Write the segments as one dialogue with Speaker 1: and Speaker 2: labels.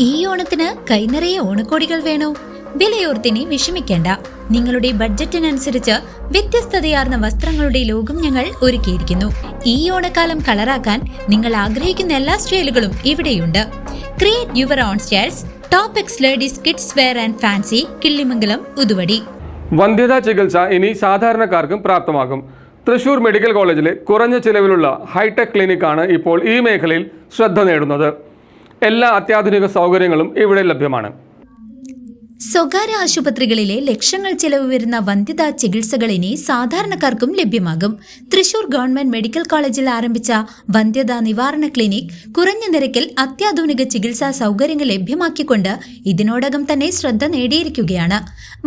Speaker 1: ഈ ഓണത്തിന് കൈനിറയെ ഓണക്കോടികൾ വേണോ? വിലയോർത്തിനി വിഷമിക്കേണ്ട. നിങ്ങളുടെ ബഡ്ജറ്റിനനുസരിച്ച് വ്യത്യസ്തതയാർന്ന വസ്ത്രങ്ങളുടെ ലോകം ഞങ്ങൾ ഒരുക്കിയിരിക്കുന്നു. ഈ ഓണക്കാലം കളറാക്കാൻ നിങ്ങൾ ആഗ്രഹിക്കുന്ന എല്ലാ സ്റ്റൈലുകളും ഇവിടെയുണ്ട്. Create your own styles top X ladies kids wear and fancy Killimangalam Uthuvadi.
Speaker 2: വന്ധ്യതാ ചികിത്സ ഇനി സാധാരണക്കാർക്കും പ്രാപ്തമാകും. തൃശൂർ മെഡിക്കൽ കോളേജിലെ കുറഞ്ഞ ചിലവിലുള്ള ഹൈടെക് ക്ലിനിക്കാണ് ഇപ്പോൾ ഈ മേഖലയിൽ ശ്രദ്ധ നേടുന്നത്. എല്ലാ അത്യാധുനിക സൗകര്യങ്ങളും ഇവിടെ ലഭ്യമാണ്.
Speaker 1: സ്വകാര്യ ആശുപത്രികളിലെ ലക്ഷങ്ങൾ ചെലവ് വരുന്ന വന്ധ്യതാ ചികിത്സകൾ ഇനി സാധാരണക്കാർക്കും ലഭ്യമാകും. തൃശൂർ ഗവൺമെന്റ് മെഡിക്കൽ കോളേജിൽ ആരംഭിച്ച വന്ധ്യതാ നിവാരണ ക്ലിനിക് കുറഞ്ഞ നിരക്കിൽ അത്യാധുനിക ചികിത്സാ സൗകര്യങ്ങൾ ലഭ്യമാക്കിക്കൊണ്ട് ഇതിനോടകം തന്നെ ശ്രദ്ധ നേടിയിരിക്കുകയാണ്.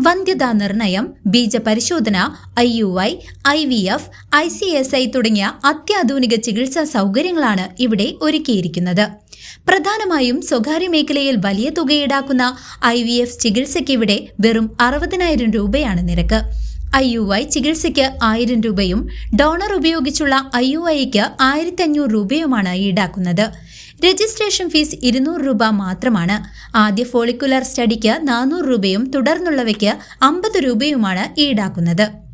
Speaker 1: വന്ധ്യതാ നിർണയം ബീജപരിശോധന I U I I V F I C S I തുടങ്ങിയ അത്യാധുനിക ചികിത്സാ സൗകര്യങ്ങളാണ് ഇവിടെ ഒരുക്കിയിരിക്കുന്നത്. പ്രധാനമായും സ്വകാര്യ മേഖലയിൽ വലിയ തുക ഈടാക്കുന്ന ഐ വി എഫ് ചികിത്സയ്ക്കിവിടെ വെറും അറുപതിനായിരം രൂപയാണ് നിരക്ക്. ഐ യു ഐ ചികിത്സയ്ക്ക് ആയിരം രൂപയും ഡോണർ ഉപയോഗിച്ചുള്ള ഐ യു ഐക്ക് ആയിരത്തി അഞ്ഞൂറ് രൂപയുമാണ് ഈടാക്കുന്നത്. രജിസ്ട്രേഷൻ ഫീസ് ഇരുന്നൂറ് രൂപ മാത്രമാണ്. ആദ്യ ഫോളിക്കുലർ സ്റ്റഡിക്ക് നാനൂറ് രൂപയും തുടർന്നുള്ളവയ്ക്ക് അമ്പത് രൂപയുമാണ് ഈടാക്കുന്നത്.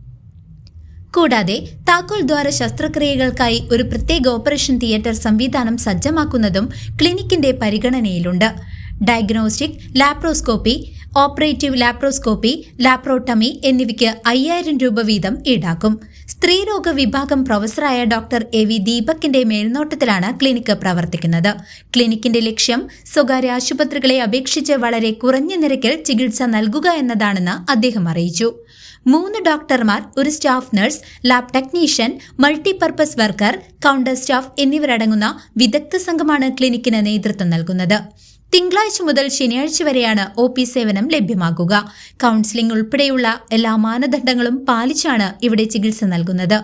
Speaker 1: കൂടാതെ താക്കോൽ ദ്വാര ശസ്ത്രക്രിയകൾക്കായി ഒരു പ്രത്യേക ഓപ്പറേഷൻ തിയേറ്റർ സംവിധാനം സജ്ജമാക്കുന്നതും ക്ലിനിക്കിന്റെ പരിഗണനയിലുണ്ട്. Diagnostic laparoscopy operative laparoscopy laparotomy എന്നിവയ്ക്ക് അയ്യായിരം രൂപ വീതം ഈടാക്കും. സ്ത്രീരോഗ വിഭാഗം പ്രൊഫസറായ ഡോക്ടർ എ വി ദീപകിന്റെ മേൽനോട്ടത്തിലാണ് ക്ലിനിക്ക് പ്രവർത്തിക്കുന്നത്. ക്ലിനിക്കിന്റെ ലക്ഷ്യം സ്വകാര്യ ആശുപത്രികളെ അപേക്ഷിച്ച് വളരെ കുറഞ്ഞ നിരക്കിൽ ചികിത്സ നൽകുക എന്നതാണെന്ന് അദ്ദേഹം അറിയിച്ചു. മൂന്ന് ഡോക്ടർമാർ ഒരു staff nurse lab technician multipurpose worker counter staff എന്നിവരടങ്ങുന്ന വിദഗ്ധ സംഘമാണ് ക്ലിനിക്കിന് നേതൃത്വം നൽകുന്നത്. തിങ്കളാഴ്ച മുതൽ ശനിയാഴ്ച വരെയാണ് ഒ പി സേവനം ലഭ്യമാകുക. കൗൺസിലിംഗ് ഉൾപ്പെടെയുള്ള എല്ലാ മാനദണ്ഡങ്ങളും പാലിച്ചാണ് ഇവിടെ ചികിത്സ നൽകുന്നത്.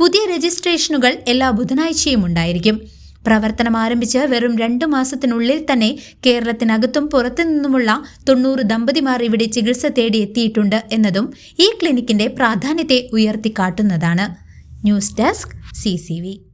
Speaker 1: പുതിയ രജിസ്ട്രേഷനുകൾ എല്ലാ ബുധനാഴ്ചയും ഉണ്ടായിരിക്കും. പ്രവർത്തനം ആരംഭിച്ച് വെറും രണ്ടു മാസത്തിനുള്ളിൽ തന്നെ കേരളത്തിനകത്തും പുറത്തു നിന്നുമുള്ള തൊണ്ണൂറ് ദമ്പതിമാർ ഇവിടെ ചികിത്സ തേടി എത്തിയിട്ടുണ്ട് എന്നതും ഈ ക്ലിനിക്കിന്റെ പ്രാധാന്യത്തെ ഉയർത്തിക്കാട്ടുന്നതാണ്. News desk C